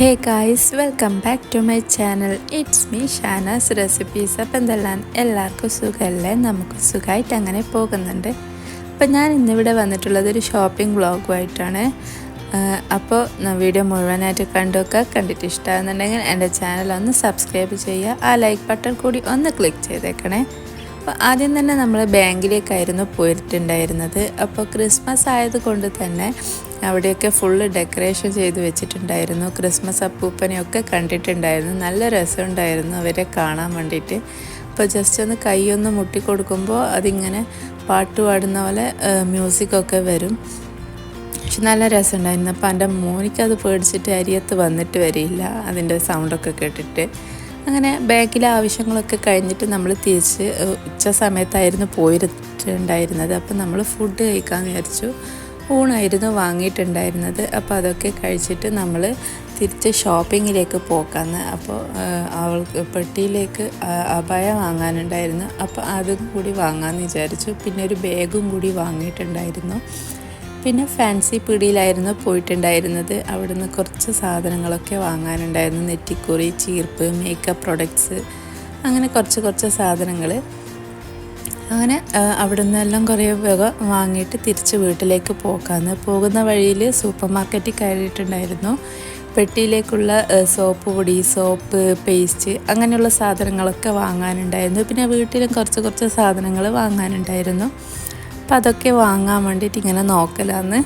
Hey guys welcome back to my channel it's me Shanas recipes അപ്പം എന്തെല്ലാം എല്ലാവർക്കും സുഖമല്ലേ? നമുക്ക് സുഖമായിട്ട് അങ്ങനെ പോകുന്നുണ്ട്. അപ്പം ഞാൻ ഇന്നിവിടെ വന്നിട്ടുള്ളത് ഒരു ഷോപ്പിംഗ് വ്ളോഗുമായിട്ടാണ് അപ്പോൾ വീഡിയോ മുഴുവനായിട്ട് കണ്ടുവെക്കുക. കണ്ടിട്ട് ഇഷ്ടമാകുന്നുണ്ടെങ്കിൽ എന്റെ ചാനൽ ഒന്ന് സബ്സ്ക്രൈബ് ചെയ്യുക. ആ ലൈക്ക് ബട്ടൺ കൂടി ഒന്ന് ക്ലിക്ക് ചെയ്തേക്കണേ. അപ്പോൾ ആദ്യം തന്നെ നമ്മൾ ബാങ്കിലേക്കായിരുന്നു പോയിട്ടുണ്ടായിരുന്നത്. അപ്പോൾ ക്രിസ്മസ് ആയതുകൊണ്ട് തന്നെ അവിടെയൊക്കെ ഫുള്ള് ഡെക്കറേഷൻ ചെയ്ത് വെച്ചിട്ടുണ്ടായിരുന്നു. ക്രിസ്മസ് അപ്പൂപ്പനെയൊക്കെ കണ്ടിട്ടുണ്ടായിരുന്നു. നല്ല രസമുണ്ടായിരുന്നു അവരെ കാണാൻ വേണ്ടിയിട്ട്. അപ്പോൾ ജസ്റ്റ് ഒന്ന് കൈയൊന്ന് മുട്ടിക്കൊടുക്കുമ്പോൾ അതിങ്ങനെ പാട്ട് പാടുന്ന പോലെ മ്യൂസിക്കൊക്കെ വരും. പക്ഷെ നല്ല രസമുണ്ടായിരുന്നു. അപ്പോൾ എന്റെ മോനിക്ക് അത് പേടിച്ചിട്ട് അരിയത്ത് വന്നിട്ട് വരില്ല. അതിന്റെ സൗണ്ടൊക്കെ കേട്ടിട്ട്. അങ്ങനെ ബാക്കിലെ ആവശ്യങ്ങളൊക്കെ കഴിഞ്ഞിട്ട് നമ്മൾ തിരിച്ച് ഉച്ച സമയത്തായിരുന്നു പോയിട്ടുണ്ടായിരുന്നത്. അപ്പോൾ നമ്മൾ ഫുഡ് കഴിക്കാൻ വിചാരിച്ചു. ഊണായിരുന്നു വാങ്ങിയിട്ടുണ്ടായിരുന്നത്. അപ്പോൾ അതൊക്കെ കഴിച്ചിട്ട് നമ്മൾ തിരിച്ച് ഷോപ്പിങ്ങിലേക്ക് പോക്കാന്ന്. അപ്പോൾ അവൾക്ക് പെട്ടിയിലേക്ക് അഭയ വാങ്ങാനുണ്ടായിരുന്നു. അപ്പോൾ അതും കൂടി വാങ്ങാമെന്ന് വിചാരിച്ചു. പിന്നെ ഒരു ബാഗും കൂടി വാങ്ങിയിട്ടുണ്ടായിരുന്നു. പിന്നെ ഫാൻസി പീടിയിലായിരുന്നു പോയിട്ടുണ്ടായിരുന്നത്. അവിടുന്ന് കുറച്ച് സാധനങ്ങളൊക്കെ വാങ്ങാനുണ്ടായിരുന്നു. നെറ്റിക്കുറി ചീർപ്പ് മേക്കപ്പ് പ്രൊഡക്ട്സ് അങ്ങനെ കുറച്ച് കുറച്ച് സാധനങ്ങൾ അങ്ങനെ അവിടെ എല്ലാം കുറേ വക വാങ്ങിയിട്ട് തിരിച്ച് വീട്ടിലേക്ക് പോക്കാന്ന്. പോകുന്ന വഴിയിൽ സൂപ്പർ മാർക്കറ്റിൽ കയറിയിട്ടുണ്ടായിരുന്നു. പെട്ടിയിലേക്കുള്ള സോപ്പ് പൊടി സോപ്പ് പേസ്റ്റ് അങ്ങനെയുള്ള സാധനങ്ങളൊക്കെ വാങ്ങാനുണ്ടായിരുന്നു. പിന്നെ വീട്ടിലും കുറച്ച് കുറച്ച് സാധനങ്ങൾ വാങ്ങാനുണ്ടായിരുന്നു. അപ്പം അതൊക്കെ വാങ്ങാൻ വേണ്ടിയിട്ട് ഇങ്ങനെ നോക്കലാന്ന്.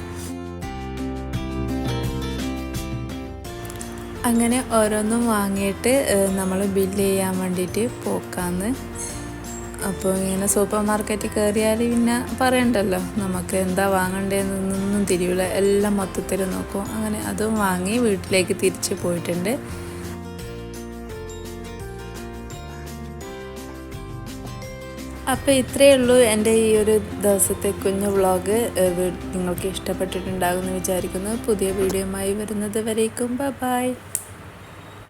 അങ്ങനെ ഓരോന്നും വാങ്ങിയിട്ട് നമ്മൾ ബില്ല് ചെയ്യാൻ വേണ്ടിയിട്ട് പോക്കാന്ന്. അപ്പോൾ ഇങ്ങനെ സൂപ്പർ മാർക്കറ്റിൽ കയറിയാൽ പിന്നെ പറയണ്ടല്ലോ നമുക്ക് എന്താ വാങ്ങണ്ടതെന്നൊന്നും തിരിയില്ല എല്ലാം മൊത്തത്തിൽ നോക്കും. അങ്ങനെ അതും വാങ്ങി വീട്ടിലേക്ക് തിരിച്ച് പോയിട്ടുണ്ട്. അപ്പോൾ ഇത്രയേ ഉള്ളൂ എന്റെ ഈ ഒരു ദിവസത്തെ കുഞ്ഞു വ്ളോഗ്. നിങ്ങൾക്ക് ഇഷ്ടപ്പെട്ടിട്ടുണ്ടാകുമെന്ന് വിചാരിക്കുന്നു. പുതിയ വീഡിയോയുമായി വരുന്നത് വരേക്കും. ബൈ